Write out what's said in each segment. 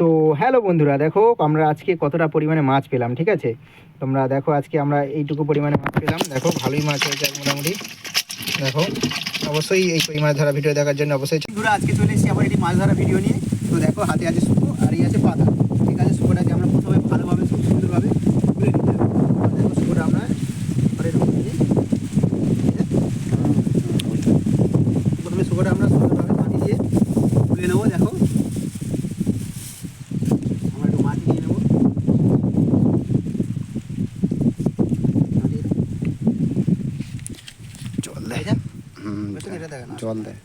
তো হ্যালো বন্ধুরা, দেখো আমরা আজকে কতটা পরিমাণে মাছ পেলাম, ঠিক আছে? তোমরা দেখো আজকে আমরা এইটুকু পরিমাণে মাছ পেলাম। দেখো ভালোই মাছ হয়েছে মোটামুটি। দেখো, অবশ্যই এই কই মাছ ধরা ভিডিও দেখার জন্য অবশ্যই আজকে চলে এসেছি আবার একটি মাছ ধরা ভিডিও নিয়ে। তো দেখো, হাতে আছে শুকু আর এই আছে পাতা ঠিক আছে শুকোটাকে আমরা প্রথমে ভালোভাবে খুব সুন্দরভাবে তুলে নিতে হবে আর দেখো শুকোটা আমরা ঘরে ঢুকিয়ে দিই। ঠিক আছে? প্রথমে শুকোটা আমরা সুন্দরভাবে মাটি দিয়ে তুলে নেব দেখো আমরা একটু মাটি দিয়ে নেব মাটি জল এই দেয় যে, হুম, বুঝতে পেরে দেখে না? জল দেয়।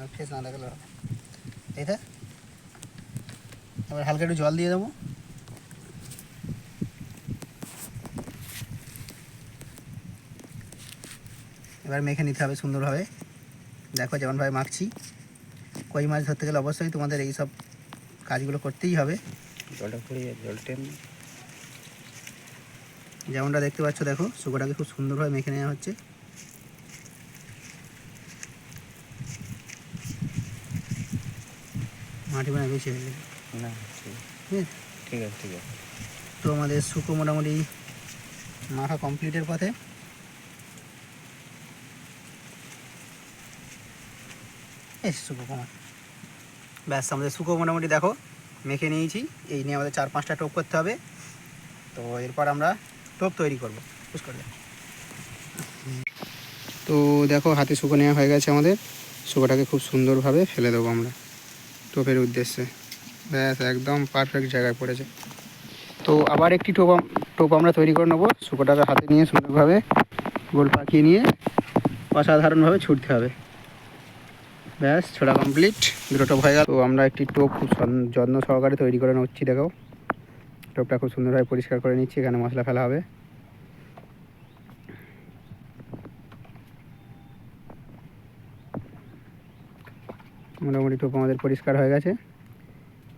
আর ফেস না দেখালে হবে। এই যে। এবার হালকা একটু জল দিয়ে দেবো। এবার মেখে নিতে হবে সুন্দরভাবে। দেখো যেমনভাবে মাখছি। কই মাছ ধরতে গেলে অবশ্যই তোমাদের এই সব কাজগুলো করতেই হবে। জলটা পড়ে জল টেন যেমনটা দেখতে পাচ্ছ দেখো শুকোটাকে খুব সুন্দরভাবে মেখে নেওয়া হচ্ছে। মাটি বানা বেশি হয়ে গেছে না ঠিক। ঠিক আছে? ঠিক আছে। তো আমাদের শুকো মোটামুটি মাখা কমপ্লিটের পথে। এস শুকো কমা ব্যাস আমাদের শুকো মোটামুটি দেখো মেখে নিয়েছি। এই নিয়ে আমাদের চার পাঁচটা টোপ করতে হবে। তো এরপর আমরা টোপ তৈরি করব বুঝ করলে তো দেখো হাতে শুকো নেওয়া হয়ে গেছে আমাদের। শুকোটাকে খুব সুন্দরভাবে ফেলে দেবো আমরা। টোপের উদ্দেশ্যে। ব্যাস, একদম পারফেক্ট জায়গায় পড়েছে। তো আবার একটি টোপ টোপ আমরা তৈরি করে নেব। শুকোটাকে হাতে নিয়ে সুন্দরভাবে গোল পাকিয়ে নিয়ে অসাধারণভাবে ছুটতে হবে। ব্যাস ছোটা কমপ্লিট দুটো টোপ হয়ে গেল। তো আমরা একটি টোপ খুব যত্ন সহকারে তৈরি করে নিচ্ছি দেখো টোপটা খুব সুন্দরভাবে পরিষ্কার করে নিচ্ছি, এখানে মশলা ফেলা হবে। মোটামুটি টোপ আমাদের পরিষ্কার হয়ে গেছে।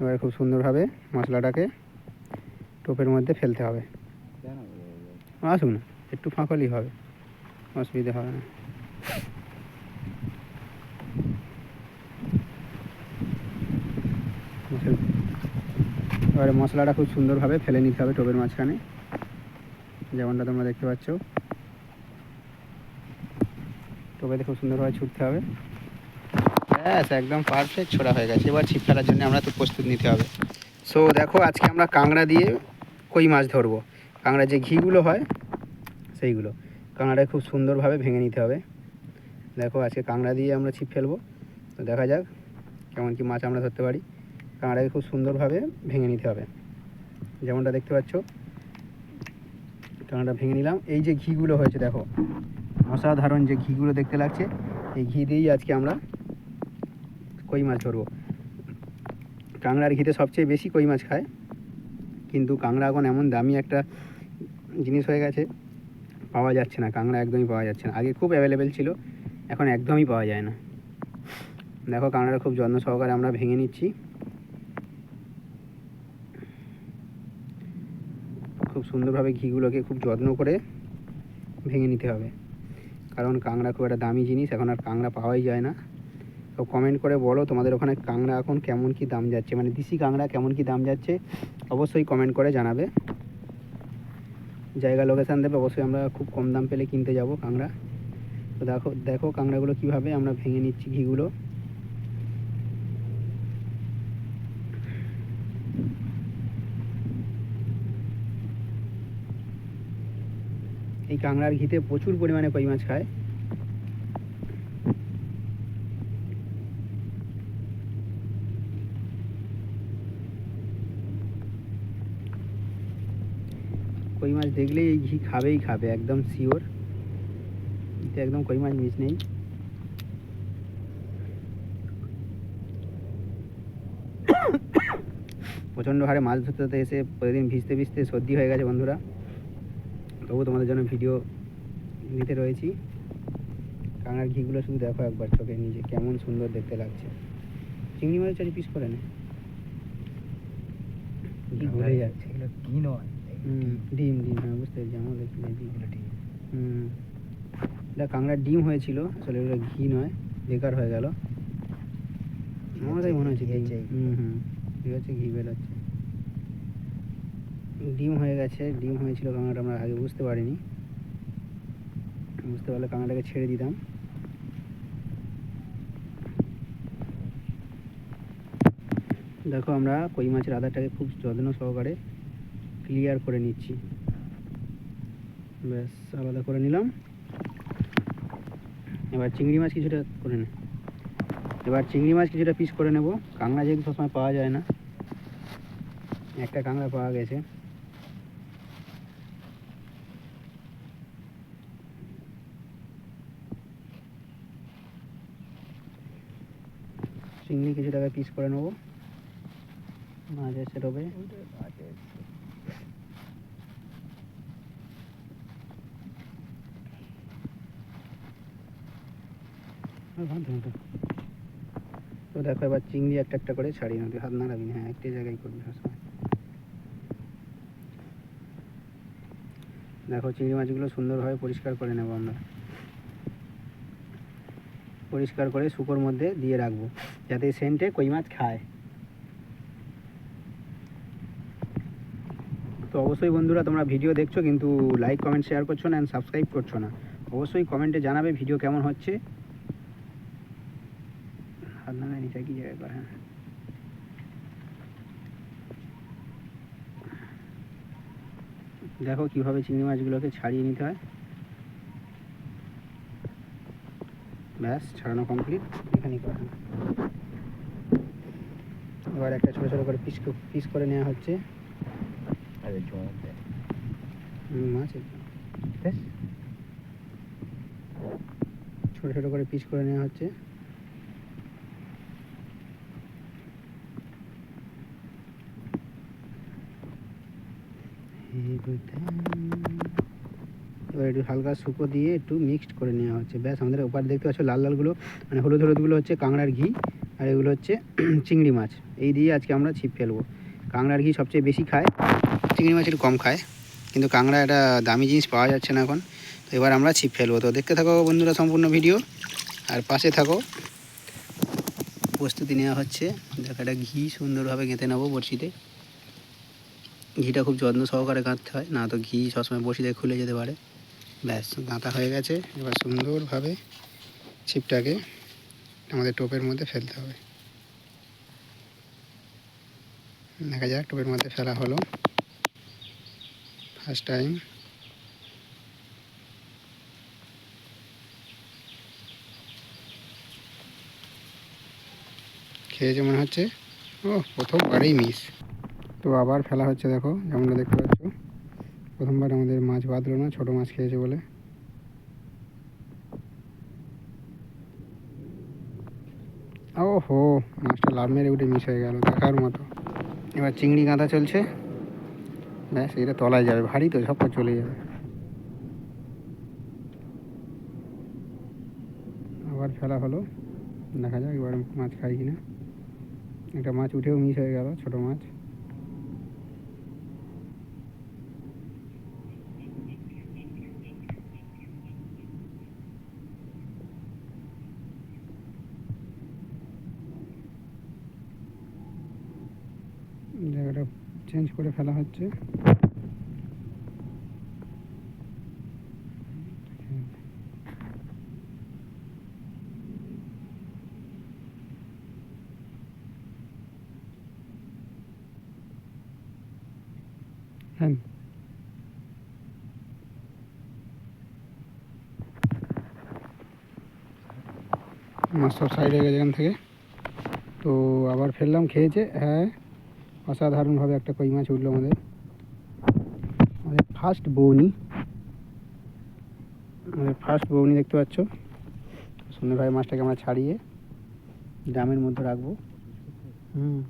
এবারে খুব সুন্দরভাবে মশলাটাকে টোপের মধ্যে ফেলতে হবে। আসুন না একটু ফাঁকলেই হবে। অসুবিধা হবে না। এবারে মশলাটা খুব সুন্দরভাবে ফেলে নিতে হবে টোপের মাঝখানে। যেমনটা তোমরা দেখতে পাচ্ছ। টোপেতে খুব সুন্দরভাবে ছুটতে হবে। ব্যাস, একদম পারফেক্ট ছোড়া হয়ে গেছে। এবার ছিপ ফেলার জন্য আমরা তো প্রস্তুত নিতে হবে। সো দেখো, আজকে আমরা কাঁকড়া দিয়ে কই মাছ ধরবো? কাঁকড়া যে ঘিগুলো হয়, সেইগুলো। কাঁকড়াটা খুব সুন্দরভাবে ভেঙে নিতে হবে। দেখো, আজকে কাঁকড়া দিয়ে আমরা ছিপ ফেলব। তো দেখা যাক কেমন কি মাছ আমরা ধরতে পারি। কাঁকড়াকে খুব সুন্দরভাবে ভেঙে নিতে হবে। যেমনটা দেখতে পাচ্ছ, কাঁকড়াটা ভেঙে নিলাম। এই যে ঘিগুলো হয়েছে, দেখো, অসাধারণ যে ঘিগুলো দেখতে লাগছে, এই ঘি দিয়েই আজকে আমরা কই মাছ ধরবো? কাঁকড়ার ঘিতে সবচেয়ে বেশি কই মাছ খায়? কিন্তু কাঁকড়া এখন এমন দামি একটা জিনিস হয়ে গেছে, পাওয়া যাচ্ছে না, কাঁকড়া একদমই পাওয়া যাচ্ছে না। আগে খুব অ্যাভেলেবেল ছিল, এখন একদমই পাওয়া যায় না। দেখো কাঁকড়াটা খুব যত্ন সহকারে আমরা ভেঙে নিচ্ছি। খুব সুন্দরভাবে ঘিগুলোকে খুব যত্ন করে ভেঙে নিতে হবে। কারণ কাঁকড়া খুব একটা দামি জিনিস, এখন আর কাঁকড়া পাওয়াই যায় না। তো কমেন্ট করে বলো তোমাদের ওখানে কাঁকড়া এখন কেমন কি দাম যাচ্ছে? মানে দেশি কাঁকড়া কেমন কি দাম যাচ্ছে? অবশ্যই কমেন্ট করে জানাবে। জায়গা লোকেশান দেবে, অবশ্যই আমরা খুব কম দাম পেলে কিনতে যাব কাঁকড়া। তো দেখো দেখো কাঁকড়াগুলো কীভাবে আমরা ভেঙে নিচ্ছি ঘিগুলো। এই কাঁকড়ার ঘিতে প্রচুর পরিমাণে কই মাছ খায় কই মাছ দেখলেই এই ঘি খাবেই খাবে একদম শিওর এতে একদম কই মাছ মিস নেই। প্রচণ্ড হারে মাছ ধরতে ধরতে এসে প্রতিদিন ভিজতে ভিজতে সর্দি হয়ে গেছে বন্ধুরা। তবু তোমাদের জন্য ভিডিও নিতে রয়েছি। কাঁকড়ার ঘিগুলো শুধু দেখো একবার চোখে নিজে কেমন সুন্দর দেখতে লাগছে। চিংড়ি মাছ চারি পিস করে নে। ঘি ঘুরে যাচ্ছে। এগুলো কি নয়। ডিম ডিম হ্যাঁ বুঝতে পেরেছি আমার দেখছি ডিম। ঠিক হুম এটা কাঁকড়ার ডিম হয়েছিল আসলে ওটা ঘি নয় বেকার হয়ে গেল। আমার তাই মনে হচ্ছে। হুম হুম ঠিক আছে ঘি বেরোচ্ছে ডিম হয়ে গেছে ডিম হয়েছিল কাঁকড়াটা আমরা আগে বুঝতে পারিনি। বুঝতে পারলে কাঁকড়াটাকে ছেড়ে দিতাম। দেখো আমরা কই মাছের আদারটাকে খুব যত্ন সহকারে ক্লিয়ার করে নিচ্ছি। ব্যাস, আলাদা করে নিলাম। এবার চিংড়ি মাছ কিছুটা করে নে। এবার চিংড়ি মাছ কিছুটা পিস করে নেব। কাঁকড়া যেহেতু সবসময় পাওয়া যায় না, একটা কাঁকড়া পাওয়া গেছে। চিংড়ি কিছু টাকা পিস করে নেব। মাছ এসে রবে তো। দেখো এবার চিংড়ি একটা একটা করে ছাড়িয়ে নিতে হাত নাড়াবি হ্যাঁ একটি জায়গায় করবি দেখো চিংড়ি মাছগুলো সুন্দরভাবে পরিষ্কার করে নেব আমরা। পরিষ্কার করে শুকোর মধ্যে দিয়ে রাখব, যাতে সেন্টে কই মাছ খায়। তো অবশ্যই বন্ধুরা তোমরা ভিডিও দেখছ, কিন্তু লাইক কমেন্ট শেয়ার করছ না অ্যান্ড সাবস্ক্রাইব করছ না। অবশ্যই কমেন্টে জানাবে ভিডিও কেমন হচ্ছে। হাত না নিচে কি জায়গায় করা হ্যাঁ। দেখো কীভাবে চিংড়ি মাছগুলোকে ছাড়িয়ে নিতে হয়। ব্যাস ছাড়ানো কমপ্লিট করা হয়। এবার একটা ছোটো ছোটো করে পিস পিস করে নেওয়া হচ্ছে। মাছ ছোটো ছোটো করে পিস করে নেওয়া হচ্ছে। এবার একটু হালকা শুকো দিয়ে একটু মিক্সড করে নেওয়া হচ্ছে। ব্যাস, আমাদের ওপারে দেখতে পাচ্ছ লাল লালগুলো মানে হলুদ হলুদগুলো হচ্ছে কাঁকড়ার ঘি, আর এগুলো হচ্ছে চিংড়ি মাছ। এই দিয়ে আজকে আমরা ছিপ ফেলব। কাঁকড়ার ঘি সবচেয়ে বেশি খায়, চিংড়ি মাছ একটু কম খায়, কিন্তু কাঁকড়া একটা দামি জিনিস পাওয়া যাচ্ছে না এখন। তো এবার আমরা ছিপ ফেলব। তো দেখতে থাকো বন্ধুরা সম্পূর্ণ ভিডিও, আর পাশে থাকো। প্রস্তুতি নেওয়া হচ্ছে। একটা ঘি সুন্দরভাবে গেঁথে নেব বড়শিতে। ঘিটা খুব যত্ন সহকারে গাঁথতে হয়, না তো ঘি সবসময় বড়শিতে খুলে যেতে পারে। ব্যাস গাঁথা হয়ে গেছে। এবার সুন্দরভাবে ছিপটাকে আমাদের টোপের মধ্যে ফেলতে হবে। দেখা যাক, টোপের মধ্যে ফেলা হলো। ফার্স্ট টাইম খেয়েছে মনে হচ্ছে? ও প্রথমবারেই মিস তো আবার ফেলা হচ্ছে দেখো, যেমনটা দেখতে পাচ্ছ। প্রথমবার আমাদের মাছ বাঁধলো না, ছোটো মাছ খেয়েছে বলে। ও হো মাছটা লাভ মেরে উঠে মিস হয়ে গেল, দেখার মতো। এবার চিংড়ি গাঁদা চলছে। ব্যাস, এটা তলায় যাবে, ভারী তো ঝপ্পা চলে যাবে। আবার ফেলা হলো, দেখা যাক এবার মাছ খাই কিনা। একটা মাছ উঠেও মিস হয়ে গেল, ছোট মাছ। চেঞ্জ করে ফেলা হচ্ছে। হ্যাঁ। মাছ সব সাইড গেছে এখান থেকে। তো আবার ফেললাম, খেয়েছে হ্যাঁ। অসাধারণভাবে একটা কই মাছ উঠল আমাদের। আমাদের ফার্স্ট বৌনি। আমাদের ফার্স্ট বৌনি দেখতে পাচ্ছ। সুন্দরভাবে মাছটাকে আমরা ছাড়িয়ে ড্রামের মধ্যে রাখব। হুম।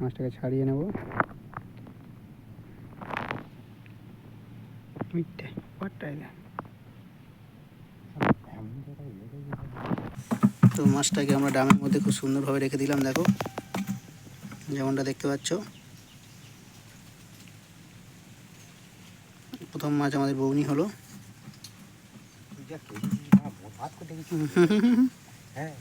মাছটাকে ছাড়িয়ে নেব। তো মাছটাকে আমরা ড্রামের মধ্যে খুব সুন্দরভাবে রেখে দিলাম দেখো। যেমনটা দেখতে পাচ্ছ। প্রথম মাছ আমাদের বৌনি হলো। হ্যাঁ